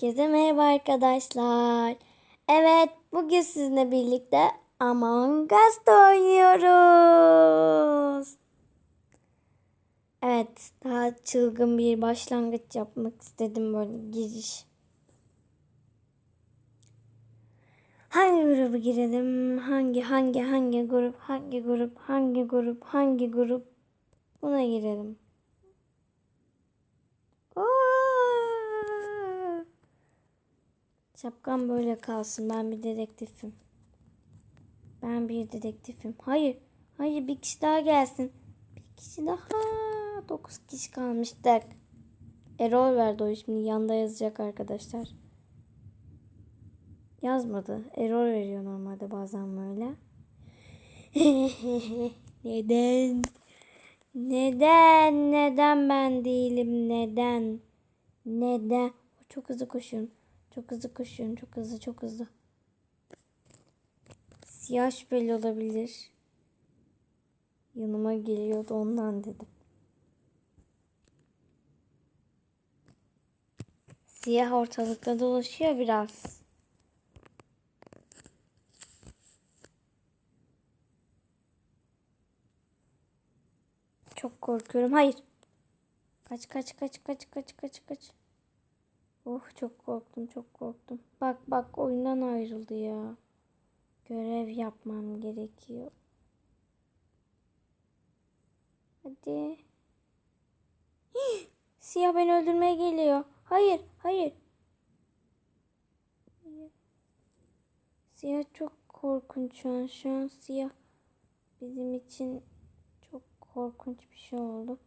Herkese merhaba arkadaşlar. Evet, bugün sizinle birlikte Among Us oynuyoruz. Evet, daha çılgın bir başlangıç yapmak istedim böyle giriş. Hangi grubu girelim? Hangi hangi hangi grup? Hangi grup? Hangi grup? Hangi grup? Buna girelim. Şapkam böyle kalsın. Ben bir dedektifim. Ben bir dedektifim. Hayır. Hayır bir kişi daha gelsin. Bir kişi daha. Dokuz kişi kalmıştık. Error verdi o şimdi yanda yazacak arkadaşlar. Yazmadı. Error veriyor normalde bazen böyle. Neden? Neden? Neden ben değilim? Neden? Neden? Çok hızlı koşuyorum. Çok hızlı koşuyorum. Çok hızlı, çok hızlı. Siyah şüpheli olabilir. Yanıma geliyordu ondan dedim. Siyah ortalıkta dolaşıyor biraz. Çok korkuyorum. Hayır. Kaç kaç kaç kaç kaç kaç kaç. Oh çok korktum çok korktum. Bak bak oyundan ayrıldı ya. Görev yapmam gerekiyor. Hadi. Siyah beni öldürmeye geliyor. Hayır. Hayır. Siyah çok korkunç şu an. Şu an siyah bizim için çok korkunç bir şey oldu.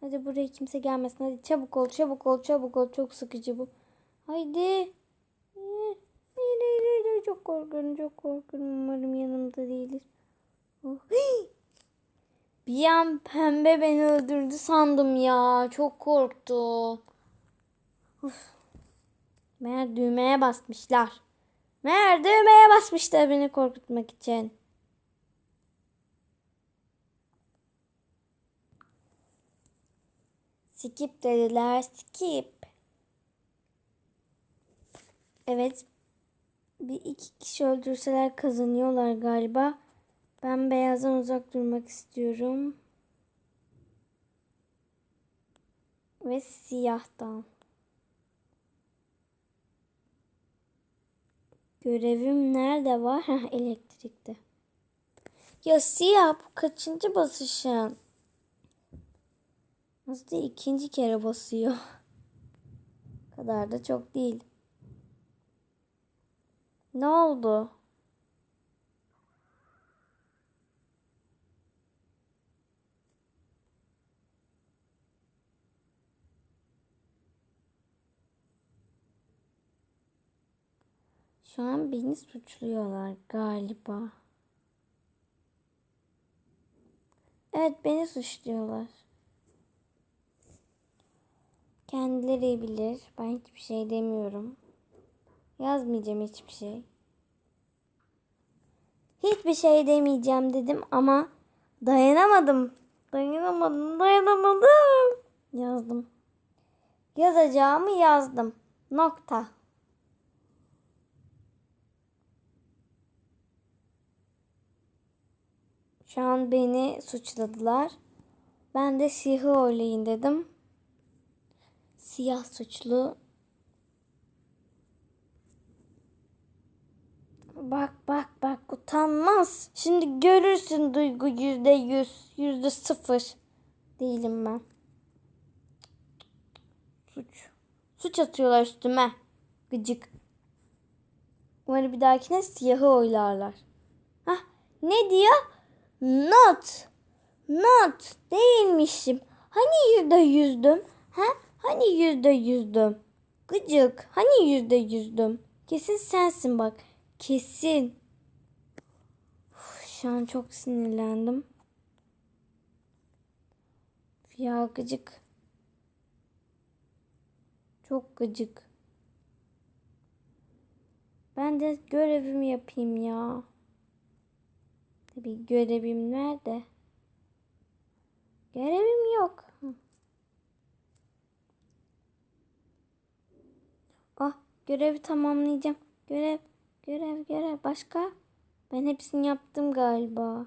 Hadi buraya kimse gelmesin. Hadi çabuk ol, çabuk ol, çabuk ol. Çok sıkıcı bu. Haydi. Hayır, hayır, hayır, hayır. Çok korkuyorum, çok korkuyorum. Umarım yanımda değildir. Oh. Bir an pembe beni öldürdü sandım ya. Çok korktum. Uf. Meğer düğmeye basmışlar. Meğer düğmeye basmışlar beni korkutmak için. Skip dediler. Skip. Evet. Bir iki kişi öldürseler kazanıyorlar galiba. Ben beyazdan uzak durmak istiyorum. Ve siyahtan. Görevim nerede var? Heh, elektrikte. Ya siyah bu kaçıncı basışın? Nasıl değil, ikinci kere basıyor. Kadar da çok değil. Ne oldu? Şu an beni suçluyorlar galiba. Evet beni suçluyorlar. Kendileri bilir. Ben hiçbir şey demiyorum. Yazmayacağım hiçbir şey. Hiçbir şey demeyeceğim dedim ama dayanamadım. Dayanamadım, dayanamadım. Yazdım. Yazacağımı yazdım. Nokta. Şu an beni suçladılar. Ben de siyahı oylayın dedim. Siyah suçlu. Bak bak bak utanmaz. Şimdi görürsün duygu yüzde yüz, yüzde sıfır. Değilim ben. Suç. Suç atıyorlar üstüme. Gıcık. Umarım bir dahakine siyahı oylarlar. Hah ne diyor? Not. Not. Değilmişim. Hani yüzde yüzdüm? Ha? Hani yüzde yüzdüm? Gıcık. Hani yüzde yüzdüm? Kesin sensin bak. Kesin. Şu an çok sinirlendim. Ya gıcık. Çok gıcık. Ben de görevimi yapayım ya. Tabii görevim nerede? Görevim yok. Ah Görevi tamamlayacağım. Görev, görev, görev. Başka? Ben hepsini yaptım galiba.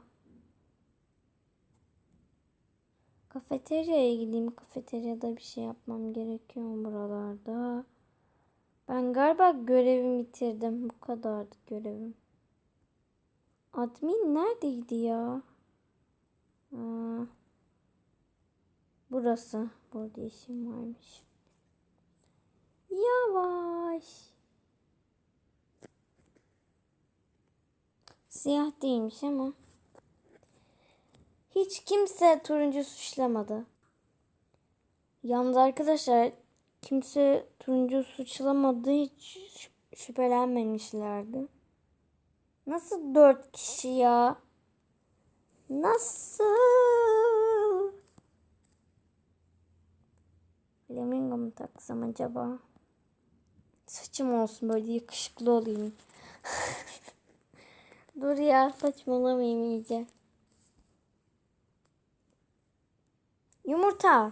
Kafeteryaya gideyim. Kafeteryada bir şey yapmam gerekiyor buralarda. Ben galiba görevimi bitirdim. Bu kadardı görevim. Admin neredeydi ya? Aa, burası. Burada işim varmış. Yavaş. Siyah değilmiş ama. Hiç kimse turuncu suçlamadı. Yalnız arkadaşlar kimse turuncu suçlamadı hiç şüp- şüphelenmemişlerdi. Nasıl dört kişi ya? Nasıl? Flamingo mu taksam acaba? Saçım olsun böyle yakışıklı olayım. Dur ya saçmalamayayım iyice. Yumurta.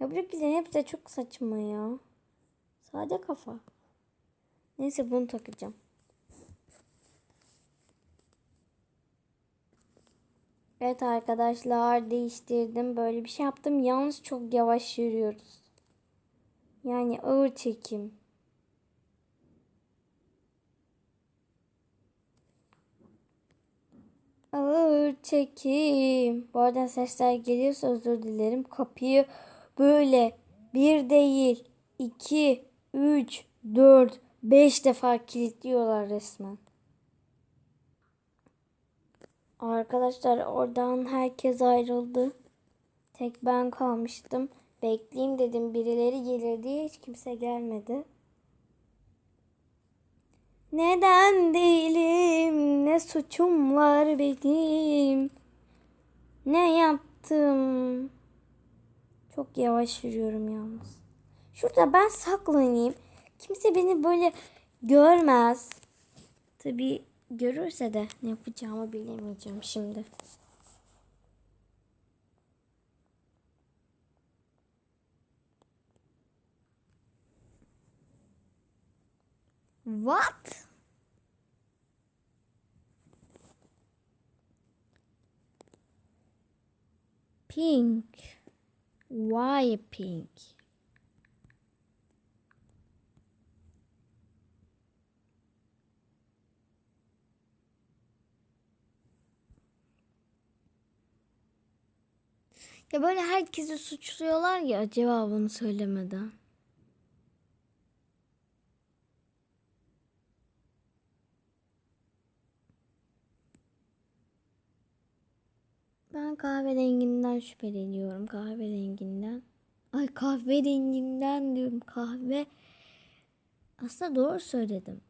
Ya buradakilerin hepsi de çok saçma ya. Sade kafa. Neyse bunu takacağım. Evet arkadaşlar değiştirdim. Böyle bir şey yaptım. Yalnız çok yavaş yürüyoruz. Yani ağır çekim. Ağır çekim. Bu arada sesler geliyorsa özür dilerim. Kapıyı böyle bir değil, iki, üç, dört, beş defa kilitliyorlar resmen. Arkadaşlar oradan herkes ayrıldı. Tek ben kalmıştım. Bekleyeyim dedim birileri gelir diye hiç kimse gelmedi. Neden değilim? Ne suçum var benim? Ne yaptım? Çok yavaş yürüyorum yalnız. Şurada ben saklanayım. Kimse beni böyle görmez. Tabii görürse de ne yapacağımı bilemeyeceğim şimdi. What? Pink. Why pink? Ya böyle herkesi suçluyorlar ya cevabını söylemeden. Ben kahverenginden şüpheleniyorum. Kahverenginden. Ay kahverenginden diyorum. Kahve. Aslında doğru söyledim.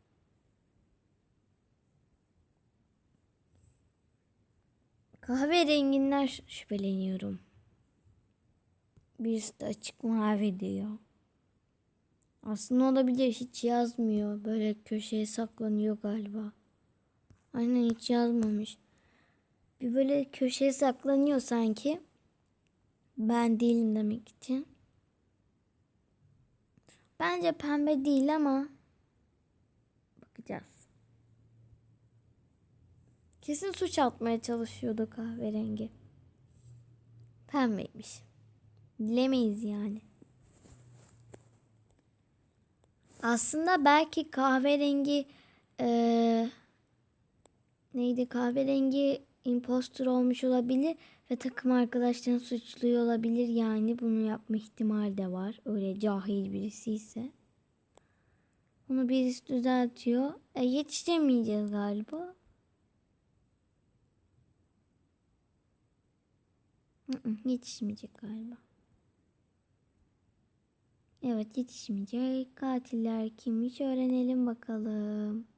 Kahverenginden şü- şüpheleniyorum. Birisi de açık mavi diyor. Aslında olabilir hiç yazmıyor. Böyle köşeye saklanıyor galiba. Aynen hiç yazmamış. Bir böyle köşeye saklanıyor sanki. Ben değilim demek için. Bence pembe değil ama bakacağız. Kesin suç atmaya çalışıyordu kahverengi. Pembeymiş. Bilemeyiz yani. Aslında belki kahverengi eee, neydi kahverengi impostor olmuş olabilir ve takım arkadaşlarını suçluyor olabilir yani bunu yapma ihtimali de var. Öyle cahil birisi ise. Onu birisi düzeltiyor. E, yetiştiremeyeceğiz galiba. Yetişmeyecek galiba. Evet yetişmeyecek. Katiller kimmiş öğrenelim bakalım.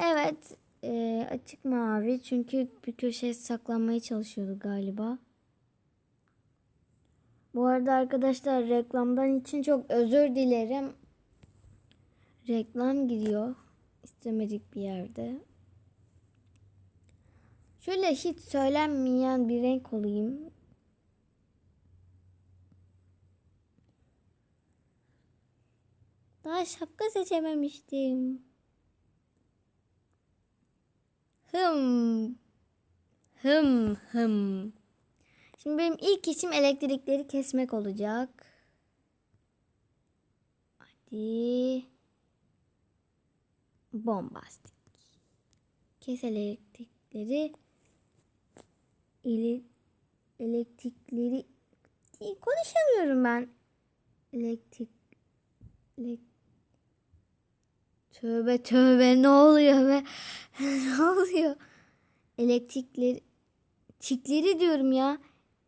Evet e, açık mavi çünkü bir köşeye saklanmaya çalışıyordu galiba. Bu arada arkadaşlar reklamdan için çok özür dilerim. Reklam gidiyor. istemedik bir yerde. Şöyle hiç söylenmeyen bir renk olayım. Daha şapka seçememiştim. Hım. Hım hım. Şimdi benim ilk işim elektrikleri kesmek olacak. Hadi. Bombastik. Kes elektrikleri. Ele, elektrikleri konuşamıyorum ben. Elektrik elek, Tövbe tövbe ne oluyor be? ne oluyor? Elektrikleri tikleri diyorum ya.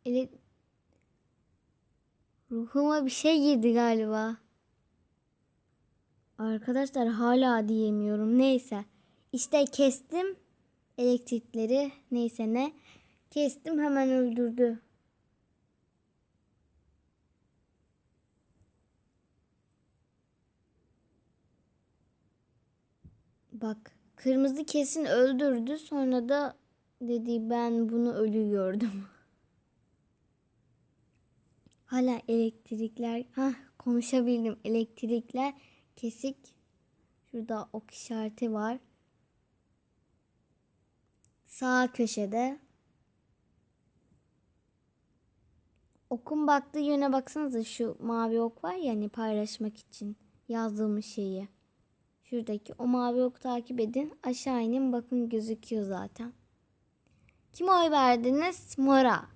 Ele, ruhuma bir şey girdi galiba. Arkadaşlar hala diyemiyorum. Neyse. İşte kestim elektrikleri. Neyse ne. Kestim hemen öldürdü. Bak kırmızı kesin öldürdü. Sonra da dedi ben bunu ölü gördüm. Hala elektrikler. ha konuşabildim. Elektrikler kesik. Şurada ok işareti var. Sağ köşede. Okun baktığı yöne baksanıza şu mavi ok var ya hani paylaşmak için yazdığımız şeyi. Şuradaki o mavi oku takip edin. Aşağı inin bakın gözüküyor zaten. Kime oy verdiniz? Mora.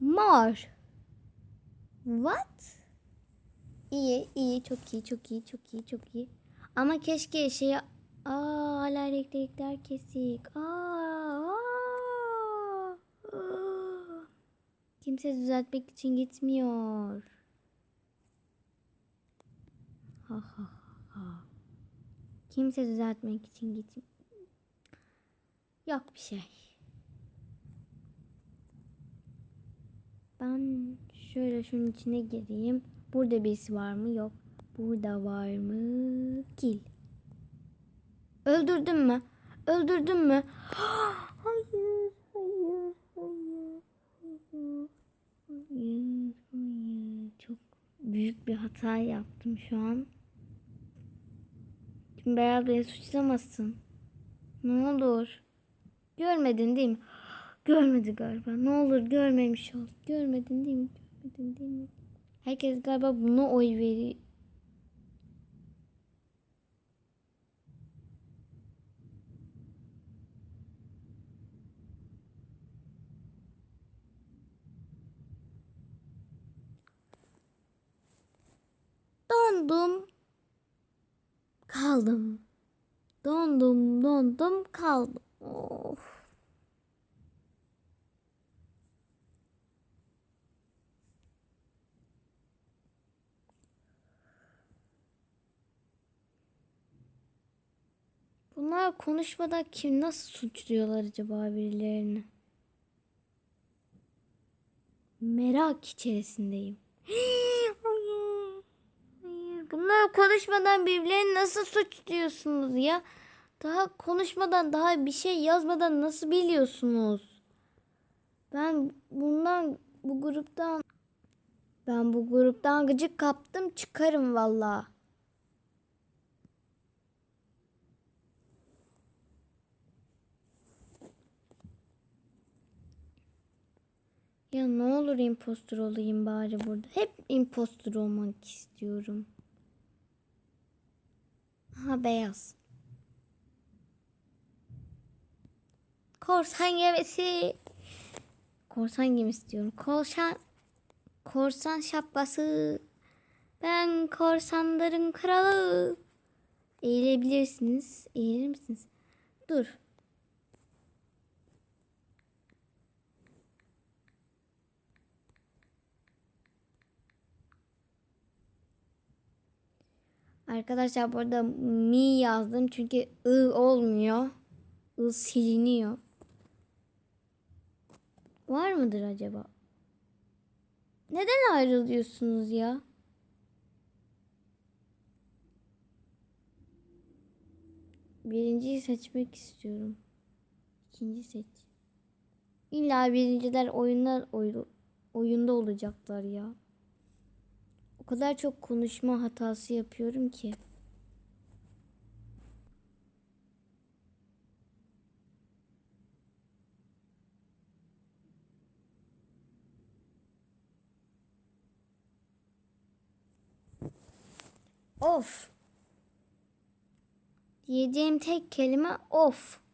Mor. What? İyi, iyi, çok iyi, çok iyi, çok iyi, çok iyi. Ama keşke şey... Aa, hala elektrikler kesik. Aa. Kimse düzeltmek için gitmiyor. Ha ha ha. Kimse düzeltmek için gitmiyor. Yok bir şey. Ben şöyle şunun içine gireyim. Burada birisi var mı? Yok. Burada var mı? Kil. Öldürdün mü? Öldürdün mü? hayır, hayır, hayır, hayır, hayır, hayır. Çok büyük bir hata yaptım şu an. Şimdi Beyaz Bey'i suçlamasın. Ne olur. Görmedin değil mi? Görmedi galiba. Ne olur görmemiş ol. Görmedin değil mi? Görmedin değil mi? Herkes galiba bunu oy veriyor. Dondum. Kaldım. Dondum, dondum, kaldım. Of. Bunlar konuşmadan kim nasıl suçluyorlar acaba birilerini? Merak içerisindeyim. Konuşmadan birbirlerini nasıl suçluyorsunuz ya? Daha konuşmadan daha bir şey yazmadan nasıl biliyorsunuz? Ben bundan bu gruptan ben bu gruptan gıcık kaptım çıkarım vallahi. Ya ne olur impostor olayım bari burada. Hep impostor olmak istiyorum. Ha beyaz. Korsan gemisi. Korsan gemisi diyorum. Korsan korsan şapkası. Ben korsanların kralı. Eğilebilirsiniz. Eğilir misiniz? Dur. Arkadaşlar burada mi yazdım çünkü ı olmuyor. I siliniyor. Var mıdır acaba? Neden ayrılıyorsunuz ya? Birinciyi seçmek istiyorum. İkinci seç. İlla birinciler oyunlar oyunda olacaklar ya. Kadar çok konuşma hatası yapıyorum ki. Of. Diyeceğim tek kelime of.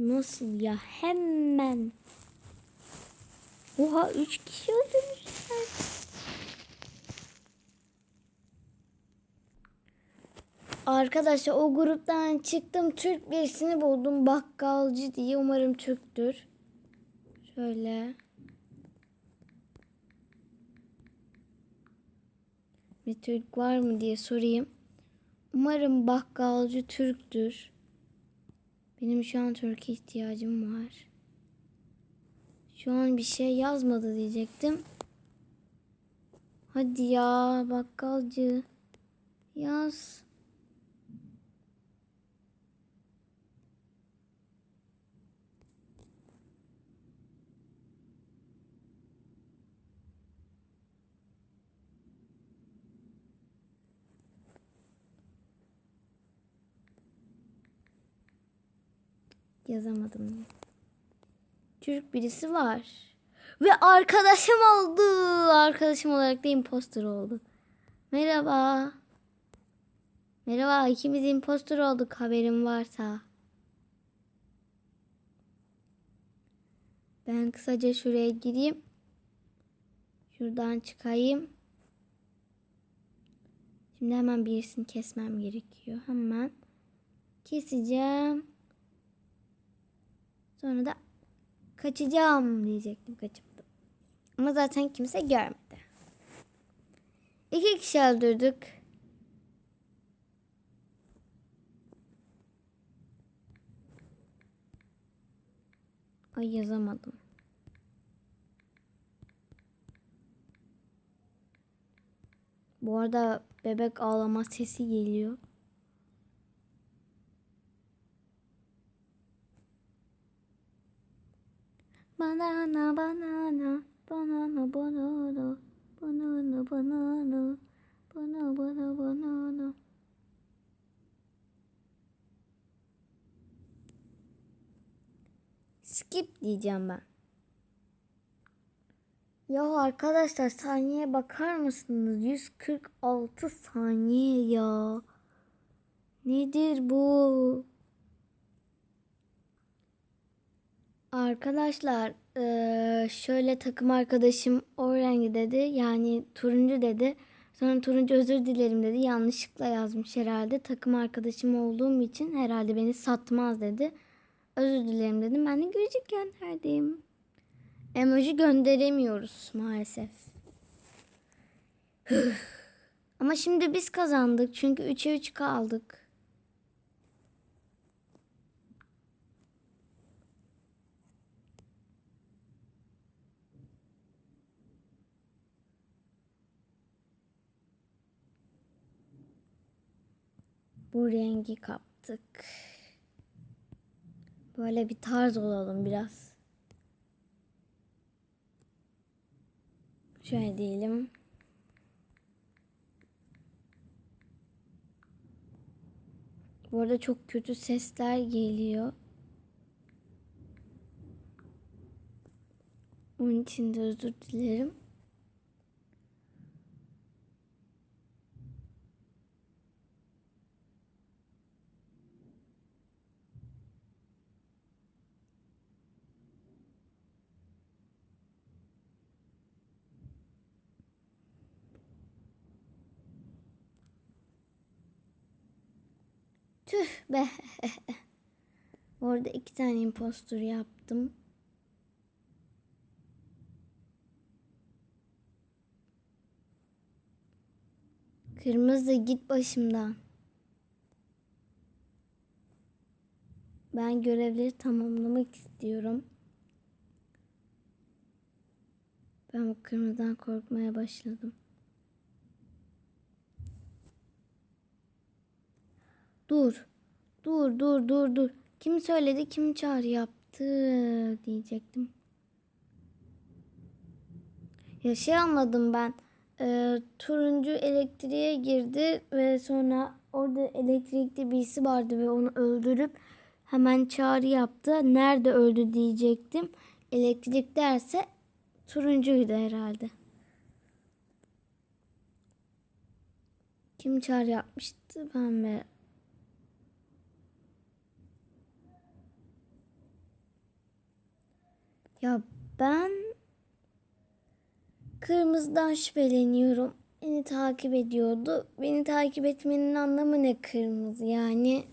Nasıl ya? Hemen. Oha üç kişi öldürmüşler. Arkadaşlar o gruptan çıktım. Türk birisini buldum. Bakkalcı diye. Umarım Türktür. Şöyle. Bir Türk var mı diye sorayım. Umarım bakkalcı Türktür. Benim şu an Türkiye ihtiyacım var. Şu an bir şey yazmadı diyecektim. Hadi ya bakkalcı. Yaz. Yazamadım. Türk birisi var. Ve arkadaşım oldu. Arkadaşım olarak da imposter oldu. Merhaba. Merhaba ikimiz imposter olduk haberin varsa. Ben kısaca şuraya gireyim. Şuradan çıkayım. Şimdi hemen birisini kesmem gerekiyor. Hemen keseceğim. Sonra da kaçacağım diyecektim kaçıptım. Ama zaten kimse görmedi. İki kişi öldürdük. Ay yazamadım. Bu arada bebek ağlama sesi geliyor. Banana, banana, banana, banana, banana, banana, banana, banana, banana. Skip diyeceğim ben. Ya arkadaşlar saniyeye bakar mısınız? 146 saniye ya. Nedir bu? Arkadaşlar eee, şöyle takım arkadaşım o rengi dedi. Yani turuncu dedi. Sonra turuncu özür dilerim dedi. Yanlışlıkla yazmış herhalde. Takım arkadaşım olduğum için herhalde beni satmaz dedi. Özür dilerim dedim. Ben de gülücük gönderdim. Emoji gönderemiyoruz maalesef. Ama şimdi biz kazandık. Çünkü 3'e 3 kaldık. Bu rengi kaptık. Böyle bir tarz olalım biraz. Şöyle diyelim. Bu arada çok kötü sesler geliyor. Onun için de özür dilerim. Be. Orada iki tane impostor yaptım. Kırmızı git başımdan. Ben görevleri tamamlamak istiyorum. Ben bu kırmızıdan korkmaya başladım. Dur. Dur dur dur dur. Kim söyledi kim çağrı yaptı diyecektim. Ya şey anladım ben. Ee, turuncu elektriğe girdi ve sonra orada elektrikli birisi vardı ve onu öldürüp hemen çağrı yaptı. Nerede öldü diyecektim. Elektrik derse turuncuydu herhalde. Kim çağrı yapmıştı ben mi? Ya ben kırmızıdan şüpheleniyorum. Beni takip ediyordu. Beni takip etmenin anlamı ne kırmızı yani?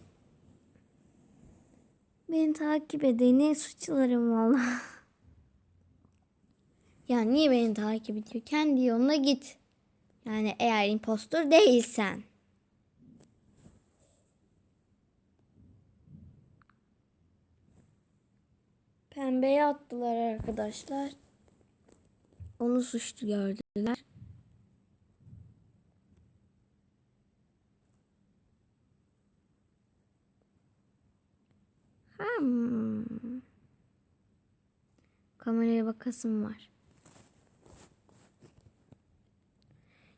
Beni takip edeni suçlarım valla. ya niye beni takip ediyor? Kendi yoluna git. Yani eğer impostor değilsen. Pembeye attılar arkadaşlar. Onu suçlu gördüler. Hmm. Kameraya bakasım var.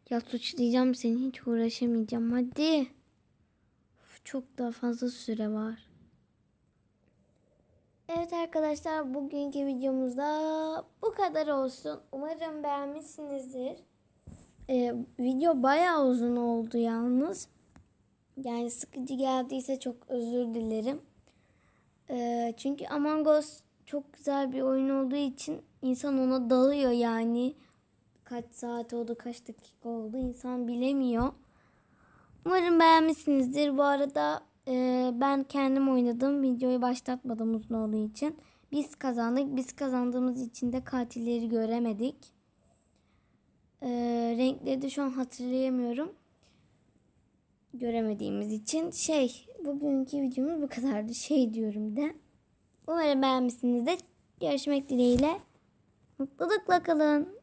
Ya suçlayacağım seni hiç uğraşamayacağım hadi. Çok daha fazla süre var. Evet arkadaşlar bugünkü videomuzda bu kadar olsun. Umarım beğenmişsinizdir. Ee, video bayağı uzun oldu yalnız. Yani sıkıcı geldiyse çok özür dilerim. Ee, çünkü Among Us çok güzel bir oyun olduğu için insan ona dalıyor yani. Kaç saat oldu, kaç dakika oldu insan bilemiyor. Umarım beğenmişsinizdir. Bu arada e, ben kendim oynadım. Videoyu başlatmadım uzun olduğu için. Biz kazandık. Biz kazandığımız için de katilleri göremedik. E, renkleri de şu an hatırlayamıyorum. Göremediğimiz için. Şey, bugünkü videomuz bu kadardı. Şey diyorum de. Umarım beğenmişsinizdir. Görüşmek dileğiyle. Mutlulukla kalın.